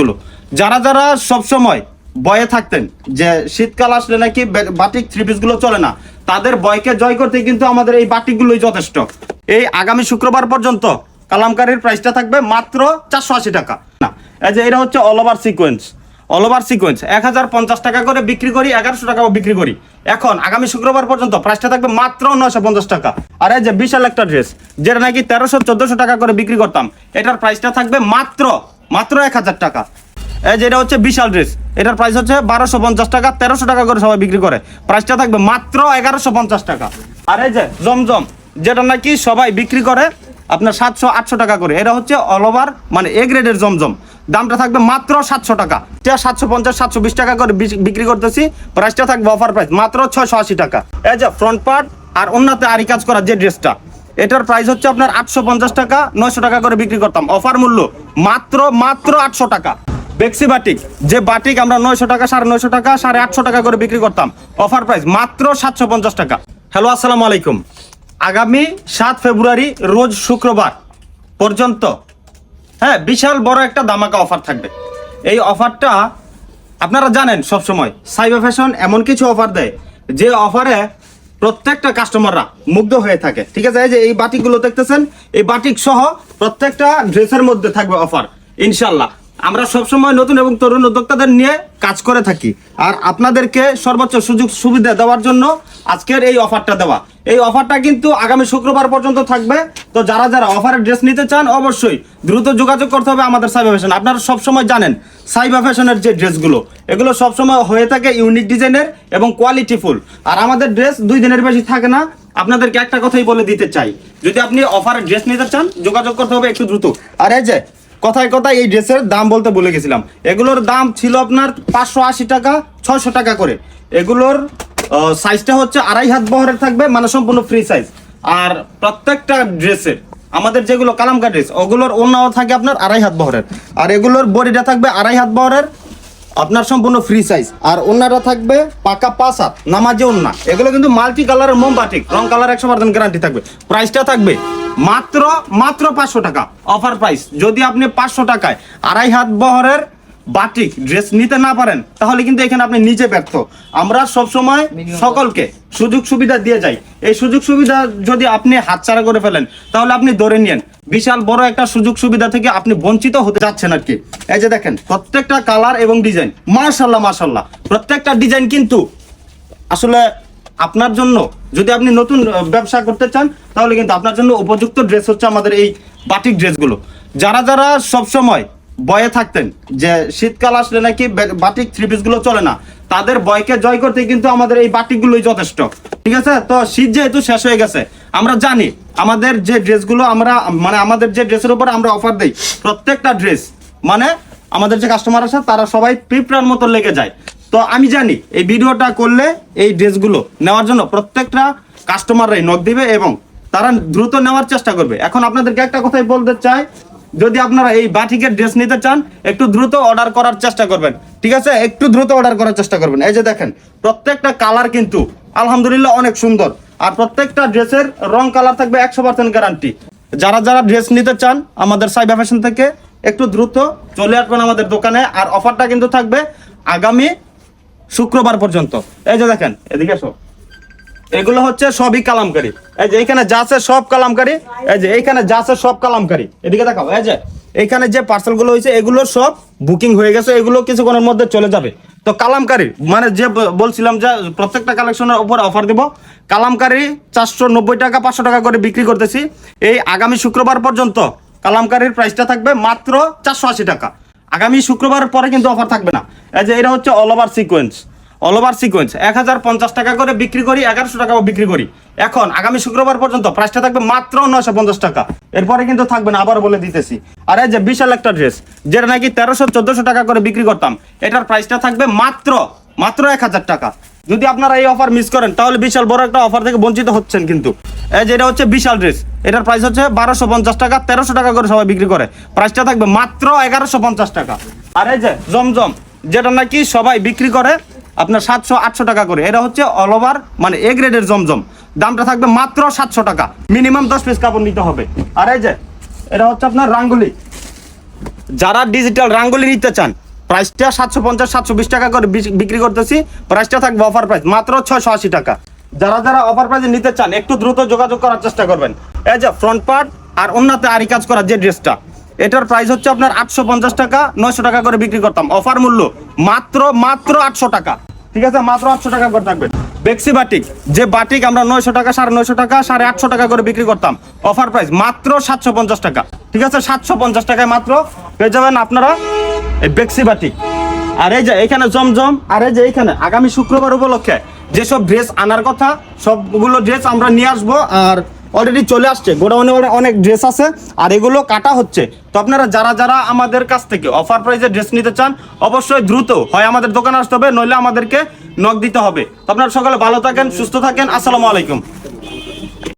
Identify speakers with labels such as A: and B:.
A: গুলো। যারা যারা সব সময় বয়ে থাকতেন যে শীতকাল আসলে নাকি বাটিক থ্রি পিসগুলো চলে না, তাদের বয়কে জয় করতে কিন্তু আমাদের এই বাটিক গুলোই যথেষ্ট। এই আগামী শুক্রবার পর্যন্ত কালামকারীর প্রাইসটা থাকবে মাত্র চারশো আশি টাকা। না, এই যে এটা হচ্ছে all over sequence all over sequence এক হাজার পঞ্চাশ টাকা করে বিক্রি করি, এগারোশো টাকা বিক্রি করি। এখন, আগামী শুক্রবার পর্যন্ত প্রাইসটা থাকবে মাত্র নয়শো পঞ্চাশ টাকা। আর এই যে বিশাল একটা ড্রেস যেটা নাকি তেরোশো চোদ্দশো টাকা করে বিক্রি করতাম, এটার প্রাইসটা থাকবে মাত্র মাত্র এক হাজার টাকা। এই যে এটা হচ্ছে বিশাল ড্রেস এটার প্রাইস হচ্ছে বারোশো পঞ্চাশ টাকা, তেরোশো টাকা করে সবাই বিক্রি করে। প্রাইসটা থাকবে মাত্র এগারোশো পঞ্চাশ টাকা। আর এই যে জমজম, যেটা নাকি সবাই বিক্রি করে আপনার সাতশো, আটশো টাকা করে, এটা হচ্ছে অল ওভার মানে এ গ্রেডের জমজম। দামটা থাকবে মাত্র সাতশো টাকা। এটা সাতশো পঞ্চাশ, সাতশো বিশ টাকা করে বিক্রি করতেছি। প্রাইসটা থাকবে অফার প্রাইস মাত্র ছয়শো আশি টাকা। এই যে ফ্রন্ট পার্ট আর অন্যতে আরি কাজ করা যে ড্রেসটা এটার প্রাইস হচ্ছে আপনার আটশো পঞ্চাশ টাকা, নয়শো টাকা করে বিক্রি করতাম। অফার মূল্য মাত্র মাত্র আটশো টাকা। বেক্সি বাটিক যে বাটিক আমরা নয়শো টাকা, সাড়ে নয়শো টাকা, সাড়ে আটশো টাকা করে বিক্রি করতাম। অফার প্রাইস মাত্র সাতশো পঞ্চাশ টাকা। হ্যালো আসসালামু আলাইকুম। আগামী সাত ফেব্রুয়ারি, রোজ শুক্রবার পর্যন্ত হ্যাঁ বিশাল বড় একটা দামাকা অফার থাকবে। এই অফারটা আপনারা জানেন সব সময় সাইবার ফ্যাশন এমন কিছু অফার দেয়, যে অফারে প্রত্যেকটা কাস্টমাররা মুগ্ধ হয়ে থাকে। ঠিক আছে? এই যে এই বাটিকগুলো দেখতেছেন? এই বাটিক সহ প্রত্যেকটা ড্রেসের মধ্যে থাকবে অফার ইনশাল্লাহ আমরা সবসময় নতুন এবং তরুণ উদ্যোক্তাদের নিয়ে কাজ করে থাকি। আর আপনাদেরকে সর্বোচ্চ সুযোগ সুবিধা দেওয়ার জন্য আজকের এই অফারটা দেওয়া। এই অফারটা কিন্তু আগামী শুক্রবার পর্যন্ত থাকবে। তো যারা যারা অফারের ড্রেস নিতে চান, অবশ্যই দ্রুত যোগাযোগ করতে হবে আমাদের সাইবা ফ্যাশন আপনারা সবসময় জানেন সাইবা ফ্যাশনের যে ড্রেসগুলো এগুলো সবসময় হয়ে থাকে ইউনিক ডিজাইনের এবং কোয়ালিটি ফুল আর আমাদের ড্রেস দুই দিনের বেশি থাকে না। আপনাদেরকে একটা কথাই বলে দিতে চাই, যদি আপনি অফারের ড্রেস নিতে চান, যোগাযোগ করতে হবে একটু দ্রুত। আর এই যে, কথায় কথায় এই ড্রেসের দাম বলতে ভুলে গেছিলাম। এগুলোর দাম ছিল আপনার পাঁচশো আশি টাকা ছশো টাকা করে। এগুলোর সাইজটা হচ্ছে আড়াই হাত বহরের থাকবে মানে সম্পূর্ণ ফ্রি সাইজ আর প্রত্যেকটা ড্রেসের আমাদের যেগুলো কালামকা ড্রেস ওগুলোর ওনাও থাকে আপনার আড়াই হাত বহরের। আর এগুলোর বডিটা থাকবে আড়াই হাত বহরের, আপনার সম্পূর্ণ ফ্রি সাইজ আর ওনারা থাকবে পাকা পাঁচ হাত, নামাজে ওন্না এগুলো কিন্তু মাল্টি কালারের মোমবাটিক রং কালার একশো পার্সেন্ট গ্যারান্টি থাকবে। প্রাইসটা থাকবে মাত্র মাত্র পাঁচশো টাকা অফার প্রাইস যদি আপনি পাঁচশো টাকায় আড়াই হাত বহরের বাটিক ড্রেস নিতে না পারেন তাহলে কিন্তু এখানে আপনি নিজে ব্যর্থ। আমরা সব সময় সকলকে সুযোগ সুবিধা দিয়ে যাই। এই সুযোগ সুবিধা যদি আপনি হাতছাড়া করে ফেলেন তাহলে আপনি ধরে নিয়েন। বিশাল বড় একটা সুযোগ সুবিধা থেকে আপনি বঞ্চিত হতে যাচ্ছেন আর কি। এই যে দেখেন প্রত্যেকটা কালার এবং ডিজাইন মার্শাল্লাহ মার্শাল্লাহ প্রত্যেকটা ডিজাইন কিন্তু আসলে আপনার জন্য যদি আপনি নতুন ব্যবসা করতে চান তাহলে কিন্তু আপনার জন্য উপযুক্ত ড্রেস হচ্ছে আমাদের এই বাটিক ড্রেসগুলো। যারা যারা সব সময় বয়ে থাকতেন যে শীতকাল আসলে নাকি বাটিক থ্রি পিসগুলো চলে না। তাদের বয়কে জয় করতে কিন্তু আমাদের এই বাটিকগুলোই যথেষ্ট। ঠিক আছে? তো শীত যেহেতু শেষ হয়ে গেছে, আমরা জানি আমাদের যে ড্রেসগুলো আমরা মানে আমাদের যে ড্রেসের উপর আমরা অফার দিই, প্রত্যেকটা ড্রেস মানে আমাদের যে কাস্টমার আছে, তারা সবাই পিঁপড়ার মতো লেগে যায়। তো আমি জানি এই ভিডিওটা করলে এই ড্রেসগুলো নেওয়ার জন্য প্রত্যেকটা কাস্টমাররাই নখ দিবে এবং তারা দ্রুত নেওয়ার চেষ্টা করবে। এখন আপনাদেরকে একটা কথাই বলতে চাই যদি আপনারা এই বাটিকের ড্রেস নিতে চান, একটু দ্রুত অর্ডার করার চেষ্টা করবেন। ঠিক আছে? একটু দ্রুত অর্ডার করার চেষ্টা করবেন। এই যে দেখেন, প্রত্যেকটা কালার কিন্তু আলহামদুলিল্লাহ অনেক সুন্দর। আর প্রত্যেকটা ড্রেসের রং কালার থাকবে একশো পার্সেন্ট গ্যারান্টি যারা যারা ড্রেস নিতে চান আমাদের সাইবার ফ্যাশন থেকে, একটু দ্রুত চলে আসবেন আমাদের দোকানে। আর অফারটা কিন্তু থাকবে আগামী শুক্রবার পর্যন্ত। এই যে দেখেন, এদিকে এসো এগুলো হচ্ছে সবই কালামকারি। এই যে এইখানে যা আছে সব কালামকারি, এই যে এইখানে যা আছে সব কালামকারি। এদিকে দেখাও, এই যে এইখানে যে পার্সেলগুলো হয়েছে, এগুলো সব বুকিং হয়ে গেছে, এগুলো কিছুক্ষণের মধ্যে চলে যাবে। তো কালামকারি মানে যে বলছিলাম যে প্রত্যেকটা কালেকশনের উপর অফার দিব, কালামকারি চারশো নব্বই টাকা, পাঁচশো টাকা করে বিক্রি করতেছি। এই আগামী শুক্রবার পর্যন্ত কালামকারির প্রাইসটা থাকবে মাত্র চারশো আশি টাকা। আগামী শুক্রবার পরে কিন্তু অফার থাকবে না। এই যে এটা হচ্ছে all over sequence all over sequence এক হাজার পঞ্চাশ টাকা করে বিক্রি করি, এগারোশো টাকাও বিক্রি করি। এখন, আগামী শুক্রবার পর্যন্ত প্রাইসটা থাকবে মাত্র নয়শো পঞ্চাশ টাকা। এরপরে কিন্তু থাকবে না আবার বলে দিতেছি। আর এই যে বিশাল একটা ড্রেস যেটা নাকি তেরোশো, চোদ্দশো টাকা করে বিক্রি করতাম, এটার প্রাইসটা থাকবে মাত্র মাত্র এক হাজার টাকা। যদি আপনারা এই অফার মিস করেন, তাহলে বিশাল বড় একটা অফার থেকে বঞ্চিত হচ্ছেন কিন্তু। এই যে এটা হচ্ছে বিশাল ড্রেস এটার প্রাইস হচ্ছে বারোশো পঞ্চাশ টাকা, তেরোশো টাকা করে সবাই বিক্রি করে। প্রাইসটা থাকবে মাত্র এগারোশো পঞ্চাশ টাকা। আর এই যে জমজম, যেটা নাকি সবাই বিক্রি করে আপনার সাতশো, আটশো টাকা করে। এটা হচ্ছে অল ওভার মানে এ গ্রেডের জমজম। দামটা থাকবে মাত্র সাতশো টাকা। মিনিমাম দশ পিস কাপড় নিতে হবে। আর এই যে, এটা হচ্ছে আপনার রাঙ্গুলি। যারা ডিজিটাল রাঙ্গুলি নিতে চান প্রাইসটা সাতশো পঞ্চাশ, সাতশো বিশ টাকা করে বিক্রি করতেছি। প্রাইসটা থাকবে অফার প্রাইস মাত্র ছয়শো আশি টাকা। যারা যারা অফার প্রাইসে নিতে চান, একটু দ্রুত যোগাযোগ করার চেষ্টা করবেন। এই যে ফ্রন্ট পার্ট আর অন্যতে আরি কাজ করা যে ড্রেসটা এটার প্রাইস হচ্ছে আপনার আটশো পঞ্চাশ টাকা, নয়শো টাকা করে বিক্রি করতাম। অফার মূল্য মাত্র মাত্র আটশো টাকা। ঠিক আছে? মাত্র আটশো টাকা করে থাকবে। বেক্সি বাটিক যে বাটিক আমরা নয়শো টাকা, সাড়ে নয়শো টাকা, সাড়ে আটশো টাকা করে বিক্রি করতাম। অফার প্রাইস মাত্র সাতশো পঞ্চাশ টাকা। ঠিক আছে? সাতশো পঞ্চাশ টাকায় মাত্র পেয়ে যাবেন আপনারা এই বেক্সি বাটিক আর এই যে এখানে জমজম, আর এই যে এখানে আগামী শুক্রবার উপলক্ষে যেসব ড্রেস আনার কথা, সবগুলো ড্রেস আমরা নিয়ে আসব। আর অলরেডি চলে আসছে। গোডাউনে অনেক ড্রেস আছে, আর এগুলো কাটা হচ্ছে। তো আপনারা যারা যারা আমাদের কাছ থেকে অফার প্রাইসে ড্রেস নিতে চান, অবশ্যই দ্রুত হয় আমাদের দোকানে আসতে হবে, নইলে আমাদেরকে নখ দিতে হবে। তো আপনারা সকালে ভালো থাকেন, সুস্থ থাকেন, আসসালামু আলাইকুম।